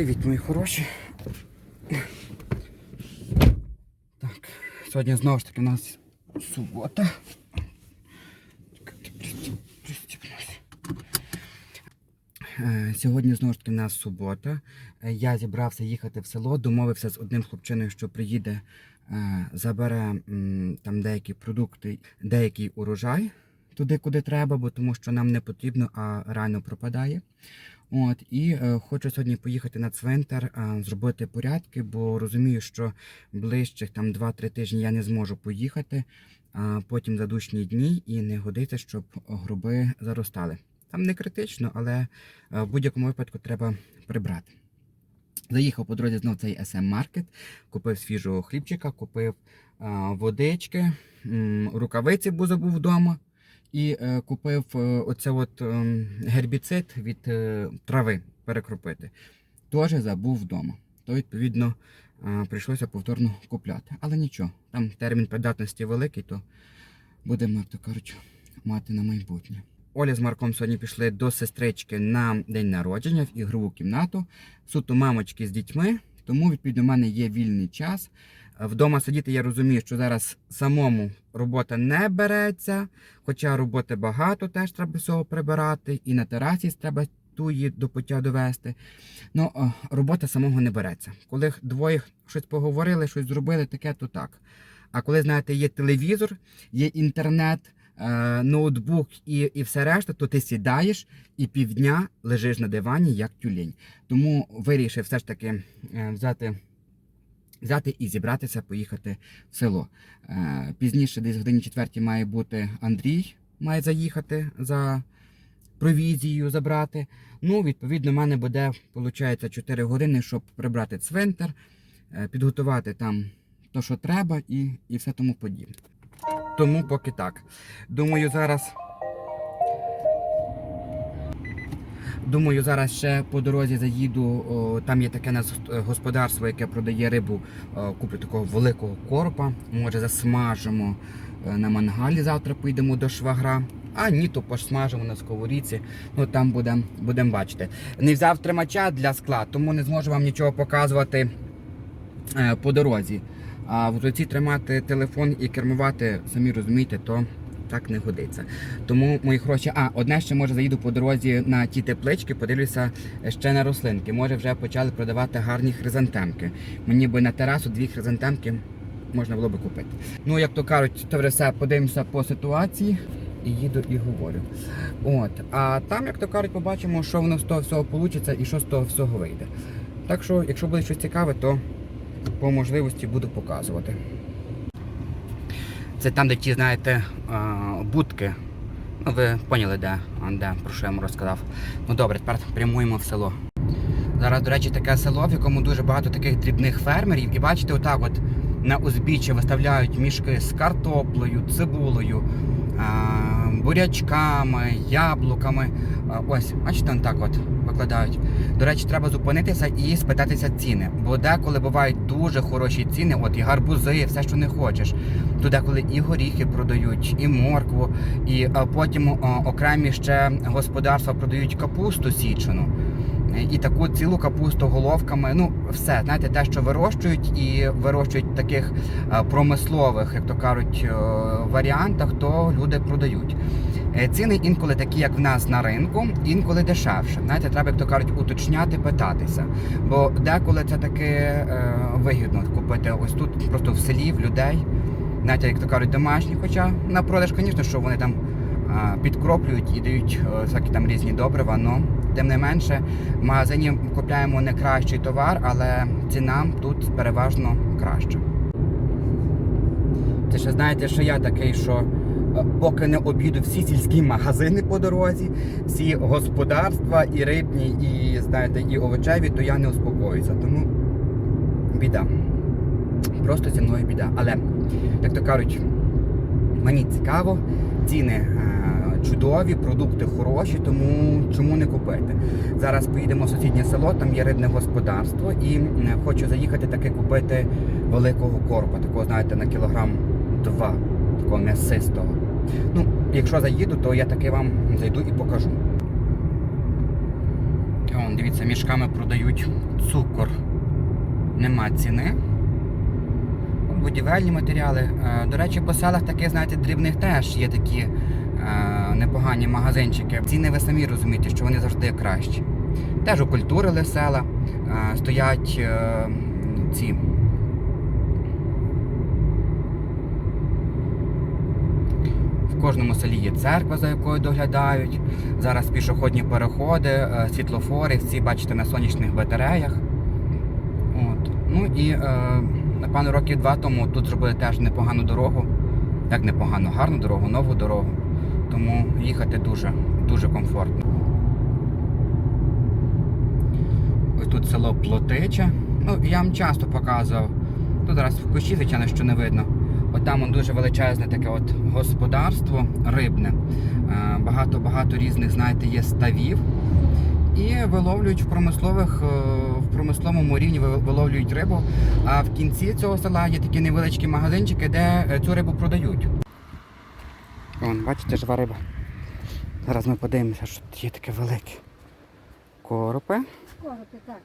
Привіт, мої хороші. Так, сьогодні знову ж таки у нас субота. Е, Сьогодні знову ж таки у нас субота. Е, Я зібрався їхати в село, домовився з одним хлопчиною, що приїде, е, забере там деякі продукти, деякий урожай туди, куди треба, бо тому що нам не потрібно, а реально пропадає. От, і е, хочу сьогодні поїхати на цвинтар, е, зробити порядки, бо розумію, що ближчих там 2-3 тижні я не зможу поїхати, а потім задушні дні і не годиться, щоб гроби заростали. Там не критично, але е, в будь-якому випадку треба прибрати. Заїхав по дорозі знов цей SM Market, купив свіжого хлібчика, купив водички, рукавиці, бо забув вдома. І е, купив е, оце от е, гербіцид від е, трави перекропити. Теж забув вдома. То, відповідно, е, прийшлося повторно купляти. Але нічого, там термін придатності великий, то будемо, як то кажуть, мати на майбутнє. Оля з Марком сьогодні пішли до сестрички на день народження в ігрову кімнату. Суто мамочки з дітьми, тому відповідно в мене є вільний час. Вдома сидіти я розумію, що зараз самому робота не береться, хоча роботи багато, теж треба всього прибирати, і на терасі треба ту її до пуття довести. Ну, робота самого не береться. Коли двоє щось поговорили, щось зробили, таке, то так. А коли, знаєте, є телевізор, є інтернет, е, ноутбук і, і все решта, то ти сідаєш і півдня лежиш на дивані, як тюлень. Тому вирішив все ж таки е, взяти взяти і зібратися, поїхати в село. Е, Пізніше, десь в годині четвертій, має бути Андрій, має заїхати за провізією забрати. Ну, відповідно, в мене буде, виходить, 4 години, щоб прибрати цвинтар, е, підготувати там то, що треба, і, і все тому подібне. Тому поки так. Думаю, зараз. Думаю, зараз ще по дорозі заїду. Там є таке нас господарство, яке продає рибу. Куплю такого великого коропа. Може засмажимо е, на мангалі. Завтра поїдемо до швагра. А ні, то посмажимо на сковорідці. Ну там будемо будем бачити. Не взяв тримача для скла, тому не зможу вам нічого показувати е, по дорозі. А в руці тримати телефон і кермувати, самі розумієте, то так не годиться. Тому мої хороші, а одне ще може заїду по дорозі на ті теплички, подивлюся ще на рослинки. Може вже почали продавати гарні хризантемки. Мені би на терасу дві хризантемки можна було би купити. Ну, як то кажуть, то все подивимося по ситуації. І їду і говорю. От. А там, як то кажуть, побачимо, що воно з того всього вийде і що з того всього вийде. Так що, якщо буде щось цікаве, то по можливості буду показувати. Це там, де ті, знаєте, будки. Ну, ви поняли, де, де, про що я вам розказав. Ну добре, тепер прямуємо в село. Зараз, до речі, таке село, в якому дуже багато таких дрібних фермерів. І бачите, отак от на узбіччя виставляють мішки з картоплею, цибулею, бурячками, яблуками. Ось, бачите, так от викладають. До речі, треба зупинитися і спитатися ціни. Бо деколи бувають дуже хороші ціни, от і гарбузи, все, що не хочеш. То деколи і горіхи продають, і моркву, і потім окремі ще господарства продають капусту січену. І таку цілу капусту головками. Ну, все, знаєте, те, що вирощують, і вирощують таких е, промислових, як то кажуть, е, варіантах, то люди продають. Е, Ціни інколи такі, як в нас на ринку, інколи дешевше. Знаєте, треба, як то кажуть, уточняти, питатися. Бо деколи це таки вигідно купити ось тут, просто в селі, в людей. Знаєте, як то кажуть, домашні. Хоча на продаж, звісно, що вони там підкроплюють і дають всякі там різні добрива, але тим не менше в магазині купляємо не кращий товар, але ціна тут переважно краща. Це ще знаєте, що я такий, що е, поки не обіду всі сільські магазини по дорозі, всі господарства і рибні, і знаєте, і овочеві, то я не успокоюся. Тому біда. Просто зі мною біда. Але, як то кажуть, мені цікаво, ціни чудові, продукти хороші, тому чому не купити? Зараз поїдемо в сусіднє село, там є рибне господарство, і хочу заїхати таки купити великого коропа, такого, знаєте, на кілограм два, такого м'ясистого. Ну, якщо заїду, то я таки вам зайду і покажу. Вон, дивіться, мішками продають цукор. Нема ціни. Будівельні матеріали. Е, До речі, по селах таких, знаєте, дрібних теж є такі непогані магазинчики. Ціни ви самі розумієте, що вони завжди кращі. Теж окультурили села, е, стоять е, ці. В кожному селі є церква, за якою доглядають. Зараз пішохідні переходи, е, світлофори, всі бачите на сонячних батареях. От. Ну і е, напевно років два тому тут зробили теж непогану дорогу. Як непогано, гарну дорогу, нову дорогу. Тому їхати дуже, дуже комфортно. Ось тут село Плотиче. Ну, я вам часто показував. Тут зараз в кущі, звичайно, що не видно. От там он дуже величезне таке от господарство рибне. Багато-багато різних, знаєте, є ставів. І виловлюють в промислових, е, в промисловому рівні виловлюють рибу. А в кінці цього села є такі невеличкі магазинчики, де е, цю рибу продають. Вон, бачите, жива риба. Зараз ми подивимося, що тут є таке велике. Коропи. Коропи, так.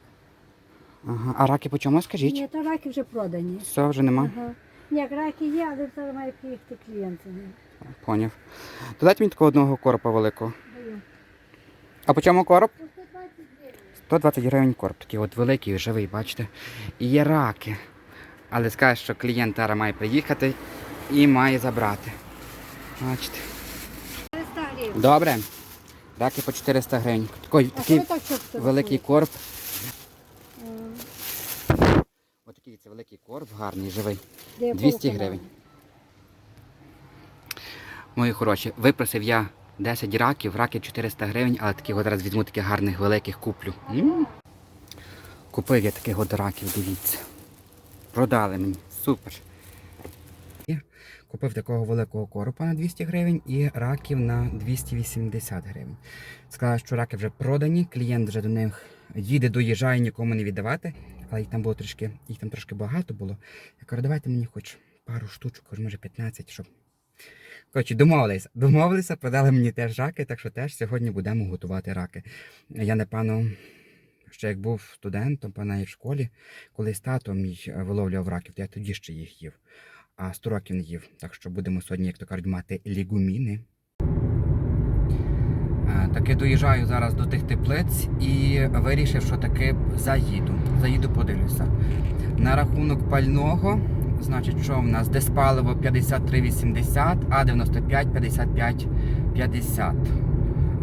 Ага. А раки по чому скажіть? Ні, то раки вже продані. Все, вже нема. Ага. Ні, раки є, але зараз має приїхати клієнти. Поняв. То дайте мені такого одного коропа великого. Даю. А по чому короб? 120 гривень. 120 гривень короб. Такий от великий, живий, бачите. І є раки. Але скаже, що клієнт зараз має приїхати і має забрати. Бачите. 300 гривень. Добре. Раки по 400 гривень. Такий, такий великий робите? Ось такий це великий короб, гарний, живий. 200 гривень. Мої хороші, випросив я 10 раків, раки 400 гривень, але таких зараз візьму таких гарних великих куплю. М. Купив я таких от раків, дивіться. Продали мені. Супер. Купив такого великого коропа на 200 гривень і раків на 280 гривень. Сказали, що раки вже продані, клієнт вже до них їде, доїжджає, нікому не віддавати. Але їх там було трішки, їх там трошки багато було. Я кажу, давайте мені хоч пару штучок, може 15, щоб. Коротше, домовилися. Домовилися, продали мені теж раки, так що теж сьогодні будемо готувати раки. Я, напевно, ще як був студентом, пана в школі, колись тато мій виловлював раків, то я тоді ще їх їв. А 100 років не їв. Так що будемо сьогодні, як то кажуть, мати лігуміни. Таки доїжджаю зараз до тих теплиць і вирішив, що таки заїду. Заїду, подивлюся. На рахунок пального, значить, що в нас десь паливо 53,80, а 95 55 50.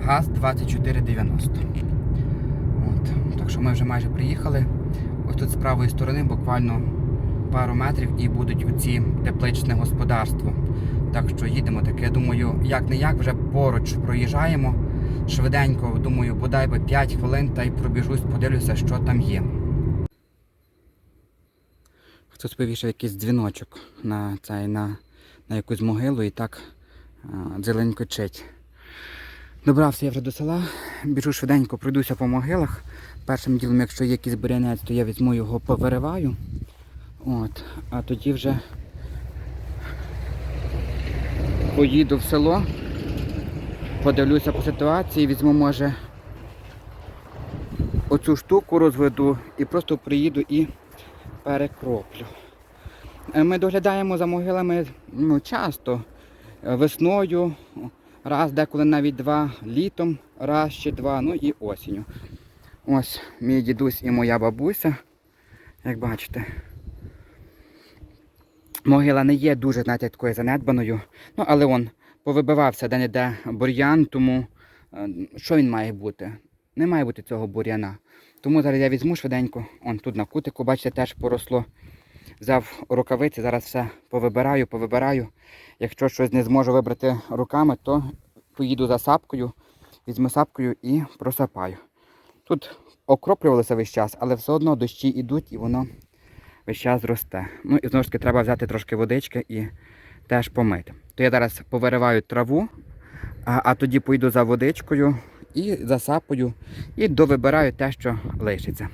Газ 24,90. От. Так що ми вже майже приїхали. Ось тут з правої сторони буквально пару метрів і будуть оці тепличне господарство. Так що їдемо таке, думаю, як не як вже поруч проїжджаємо. Швиденько, думаю, бодай би 5 хвилин та й пробіжусь, подивлюся, що там є. Хтось повішав якийсь дзвіночок на цей, на, на якусь могилу і так а, дзеленькочить. Добрався я вже до села, біжу швиденько, пройдуся по могилах. Першим ділом, якщо є якийсь бурянець, то я візьму його, повириваю. От, а тоді вже поїду в село, подивлюся по ситуації, візьму, може, оцю штуку розведу і просто приїду і перекроплю. Е, Ми доглядаємо за могилами ну, часто. Е, Весною, раз, деколи навіть два, літом, раз чи два, ну і осінню. Ось мій дідусь і моя бабуся, як бачите. Могила не є дуже, знаєте, такою занедбаною. Ну, але он повибивався де-не-де бур'ян, тому е, що він має бути? Не має бути цього бур'яна. Тому зараз я візьму швиденько. Он тут на кутику, бачите, теж поросло. Взяв рукавиці, зараз все повибираю, повибираю. Якщо щось не зможу вибрати руками, то поїду за сапкою, візьму сапкою і просапаю. Тут окроплювалося весь час, але все одно дощі йдуть і воно весь час росте. Ну і знову ж таки треба взяти трошки водички і теж помити. То я зараз повириваю траву, а, а тоді поїду за водичкою і засапую, і довибираю те, що лишиться.